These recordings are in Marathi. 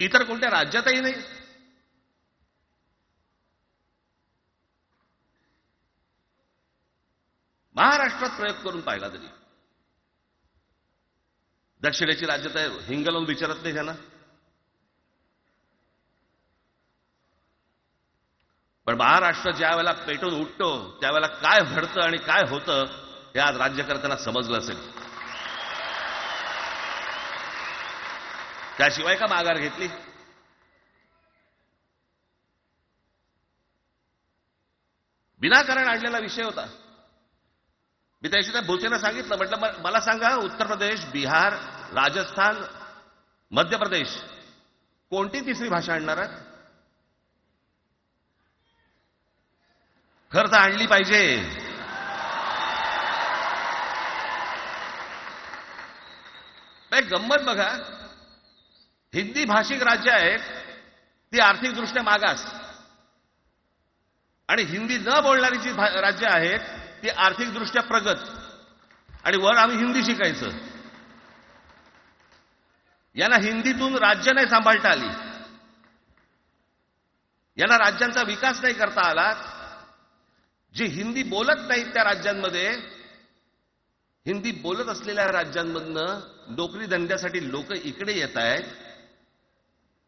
इतर कोणत्या राज्यातही नाही. महाराष्ट्रात प्रयोग करून पाहिला तरी. दक्षिणेची राज्य तर हिंगलावून विचारत नाही त्यांना पण महाराष्ट्र ज्या वेळेला पेटून उठतो त्यावेळेला काय घडतं आणि काय होतं हे आज राज्यकर्त्यांना समजलं असेल. त्याशिवाय का माघार घेतली? विनाकारण आणलेला विषय होता. मी त्याशी त्या भोसेनं सांगितलं. म्हटलं मला सांगा उत्तर प्रदेश बिहार राजस्थान मध्य प्रदेश कोणती तिसरी भाषा आणणार आहात? खरं तर आणली पाहिजे. नाही गंमत बघा. हिंदी भाषिक राज्य आहेत ती आर्थिकदृष्ट्या मागास. आणि हिंदी न बोलणारी जी भा- राज्य आहेत ती आर्थिकदृष्ट्या प्रगत. आणि वर आम्ही हिंदी शिकायचं. यांना हिंदीतून राज्य नाही सांभाळता आली. यांना राज्यांचा विकास नाही करता आला. जे हिंदी बोलत नाहीत त्या राज्यांमध्ये हिंदी बोलत असलेल्या राज्यांमधनं नोकरी धंद्यासाठी लोक इकडे येत आहेत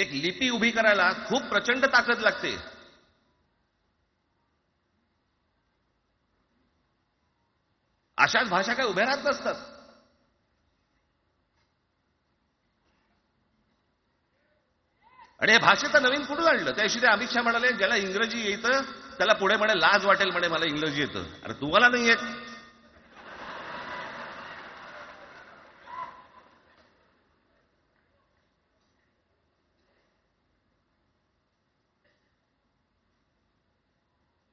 एक लिपी उभी करायला खूप प्रचंड ताकद लागते. अशाच भाषा काय उभ्या राहत नसतात. आणि हे भाषेचं नवीन कुठून आणलं? त्याशी ते अमित शहा म्हणाले ज्याला इंग्रजी येतं त्याला पुढे म्हणे लाज वाटेल म्हणे मला इंग्रजी येतं. अरे तुम्हाला नाही येत.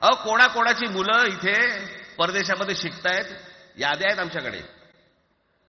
अहो कोणाकोणाची मुलं इथे परदेशामध्ये शिकतायत? याद्या आहेत आमच्याकडे.